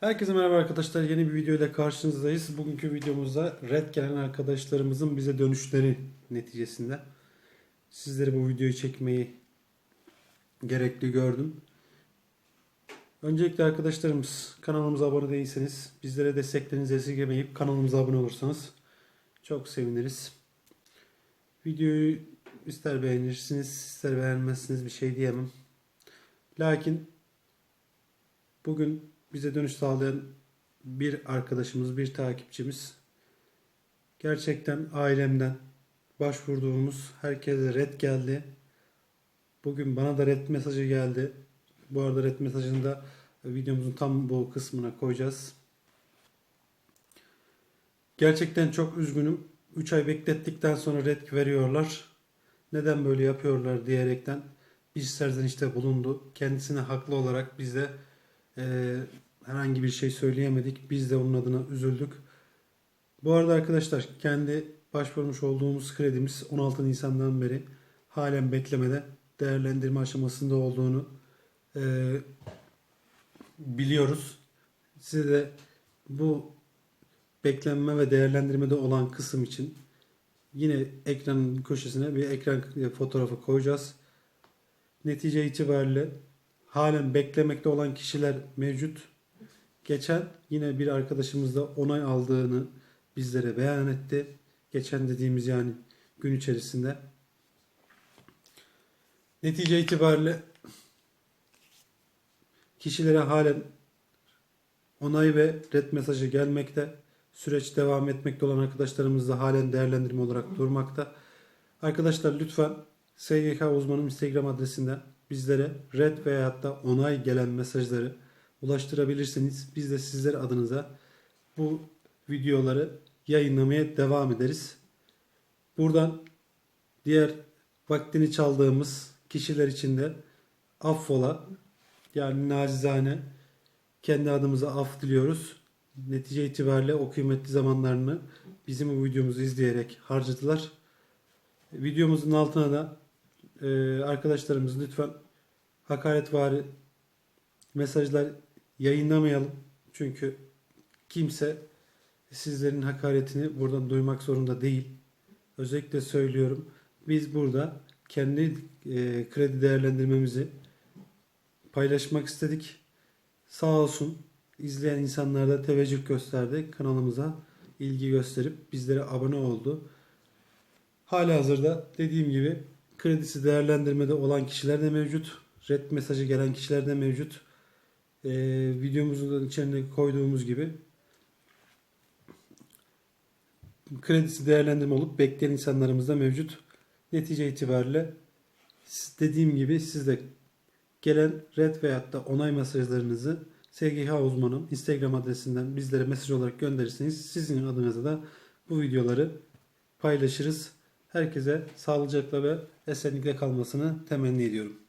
Herkese merhaba arkadaşlar. Yeni bir video ile karşınızdayız. Bugünkü videomuzda red gelen arkadaşlarımızın bize dönüşleri neticesinde sizlere bu videoyu çekmeyi gerekli gördüm. Öncelikle arkadaşlarımız kanalımıza abone değilseniz bizlere desteklerinizi esirgemeyip kanalımıza abone olursanız çok seviniriz. Videoyu ister beğenirsiniz ister beğenmezsiniz bir şey diyemem. Lakin bugün bize dönüş sağlayan bir arkadaşımız, bir takipçimiz gerçekten ailemden başvurduğumuz herkese red geldi. Bugün bana da red mesajı geldi. Bu arada red mesajını da videomuzun tam bu kısmına koyacağız. Gerçekten çok üzgünüm. 3 ay beklettikten sonra red veriyorlar. Neden böyle yapıyorlar diyerekten bir serzenişte bulundu. Kendisine haklı olarak biz de e, herhangi bir şey söyleyemedik. Biz de onun adına üzüldük. Bu arada arkadaşlar kendi başvurmuş olduğumuz kredimiz 16 Nisan'dan beri halen beklemede değerlendirme aşamasında olduğunu e, biliyoruz. Size de bu beklenme ve değerlendirmede olan kısım için yine ekranın köşesine bir ekran fotoğrafı koyacağız. Netice itibariyle halen beklemekte olan kişiler mevcut. Geçen yine bir arkadaşımız da onay aldığını bizlere beyan etti. Geçen dediğimiz yani gün içerisinde. Netice itibariyle kişilere halen onay ve red mesajı gelmekte. Süreç devam etmekte olan arkadaşlarımız da halen değerlendirme olarak durmakta. Arkadaşlar lütfen SGK uzmanım Instagram adresinden bizlere red veya da onay gelen mesajları ulaştırabilirsiniz. Biz de sizler adınıza bu videoları yayınlamaya devam ederiz. Buradan diğer vaktini çaldığımız kişiler için de affola yani nacizane kendi adımıza af diliyoruz. Netice itibariyle o kıymetli zamanlarını bizim bu videomuzu izleyerek harcadılar. Videomuzun altına da e, arkadaşlarımız lütfen hakaretvari mesajlar yayınlamayalım. Çünkü kimse sizlerin hakaretini buradan duymak zorunda değil. Özellikle söylüyorum. Biz burada kendi e, kredi değerlendirmemizi paylaşmak istedik. Sağ olsun izleyen insanlar da teveccüh gösterdi. Kanalımıza ilgi gösterip bizlere abone oldu. Hala hazırda dediğim gibi kredisi değerlendirmede olan kişiler de mevcut. Red mesajı gelen kişiler de mevcut. Ee, videomuzun içerisine koyduğumuz gibi kredisi değerlendirme olup bekleyen insanlarımız da mevcut. Netice itibariyle dediğim gibi siz de gelen red veyahut da onay mesajlarınızı SGH uzmanım Instagram adresinden bizlere mesaj olarak gönderirseniz sizin adınıza da bu videoları paylaşırız. Herkese sağlıcakla ve esenlikle kalmasını temenni ediyorum.